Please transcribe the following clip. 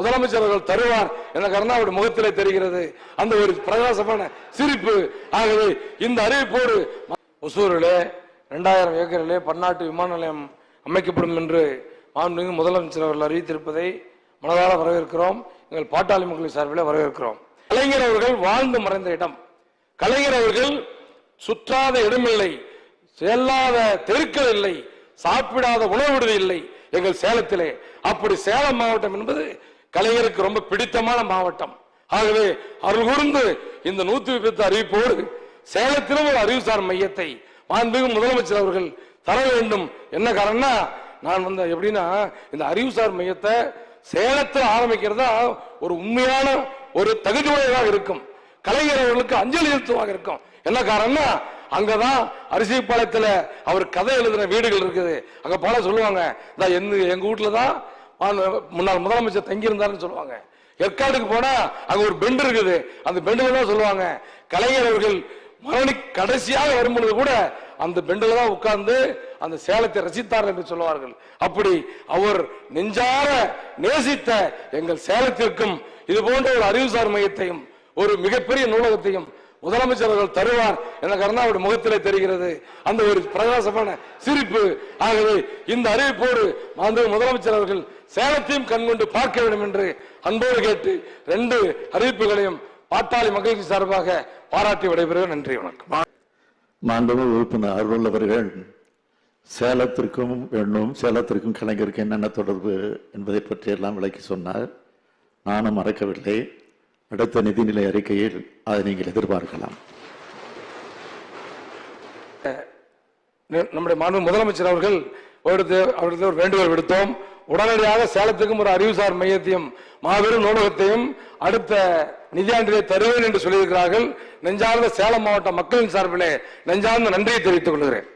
முதலமைச்சர் அவர்கள் தருவார் என கருணாவுடைய முகத்திலே தெரிகிறது. அந்த ஒரு பிரகாசமான சிரிப்பு. ஆகவே இந்த அறிவிப்போடு ஒசூரிலே இரண்டாயிரம் ஏக்கரிலே பன்னாட்டு விமான நிலையம் அமைக்கப்படும் என்று மாண்புமிகு முதலமைச்சர் அவர்கள் அறிவித்திருப்பதை மனதார வரவேற்கிறோம். எங்கள் பாட்டாளி மக்களின் சார்பிலே வரவேற்கிறோம். கலைஞர் அவர்கள் வாழ்ந்து மறைந்த இடம். கலைஞர் அவர்கள் சுற்றாத இடமில்லை செல்லாத தெருக்கள் இல்லை சாப்பிடாத உணவு விடுதி இல்லை எங்கள் சேலத்திலே. அப்படி சேலம் மாவட்டம் என்பது கலைஞருக்கு ரொம்ப பிடித்தமான மாவட்டம். ஆகவே அருள் கூர்ந்து இந்த நூத்தி முப்பத்தி அறிவிப்போடு சேலத்திலும் ஒரு அறிவுசார் மையத்தை மாண்புமிகு முதலமைச்சர் அவர்கள் தர வேண்டும். என்ன காரணம்னா நான் வந்து எப்படின்னா இந்த அறிவுசார் மையத்தை சேலத்தில் ஆரம்பிக்கிறதா ஒரு உண்மையான ஒரு தகுதியுடையதாக இருக்கும். கலைஞர் அவர்களுக்கு அஞ்சலி செலுத்துவாக இருக்கும். என்ன காரணம்னா அங்கதான் அரிசிப்பாளையத்துல அவர் கதை எழுதின வீடுகள் இருக்குது. அங்க போல சொல்லுவாங்க இந்த எங்க எங்க வீட்டுல தான் முன்னாள் முதலமைச்சர் தங்கியிருந்தாருன்னு சொல்லுவாங்க. ஏற்காடுக்கு போனா அங்க ஒரு பெண்டு இருக்குது. அந்த பெண்ட்ல தான் சொல்லுவாங்க. கலைஞர் அவர்கள் மரணி கடைசியாக வரும்பொழுது கூட அந்த பெண்டில் தான் உட்கார்ந்து அந்த சேலத்தை ரசித்தார் என்று சொல்லுவார்கள். அப்படி அவர் நெஞ்சார நேசித்த எங்கள் சேலத்திற்கும் இது போன்ற ஒரு அறிவுசார் மையத்தையும் ஒரு மிகப்பெரிய நூலகத்தையும் முதலமைச்சர் அவர்கள் தருவார் என கருணாவுடைய முகத்திலே தெரிகிறது. அந்த ஒரு பிரகாசமான சிரிப்பு. ஆகவே இந்த அறிவிப்போடு முதலமைச்சர் அவர்கள் சேலத்தையும் கண்கொண்டு பார்க்க வேண்டும் என்று அன்போடு கேட்டு ரெண்டு அறிவிப்புகளையும் பாட்டாளி மகிழ்ச்சி சார்பாக பாராட்டி விடைபெறுகிறேன். நன்றி வணக்கம். மாண்புமிகு உறுப்பினர் அருள் அவர்கள் சேலத்திற்கும் எண்ணும் சேலத்திற்கும் கலைஞருக்கு என்னென்ன தொடர்பு என்பதை பற்றியெல்லாம் விளக்கி சொன்னார். நானும் மறக்கவில்லை. அடுத்த நிதிநிலை அறிக்கையில் அதை நீங்கள் எதிர்பார்க்கலாம். நம்முடைய மாண்பு முதலமைச்சர் அவர்கள் அவருக்கு ஒரு வேண்டுகோள் விடுத்தோம். உடனடியாக சேலத்துக்கும் ஒரு அறிவுசார் மையத்தையும் மாபெரும் நூலகத்தையும் அடுத்த நிதியாண்டிலே தருவேன் என்று சொல்லியிருக்கிறார்கள். நெஞ்சார்ந்த சேலம் மாவட்ட மக்களின் சார்பிலே நெஞ்சார்ந்த நன்றியை தெரிவித்துக் கொள்கிறேன்.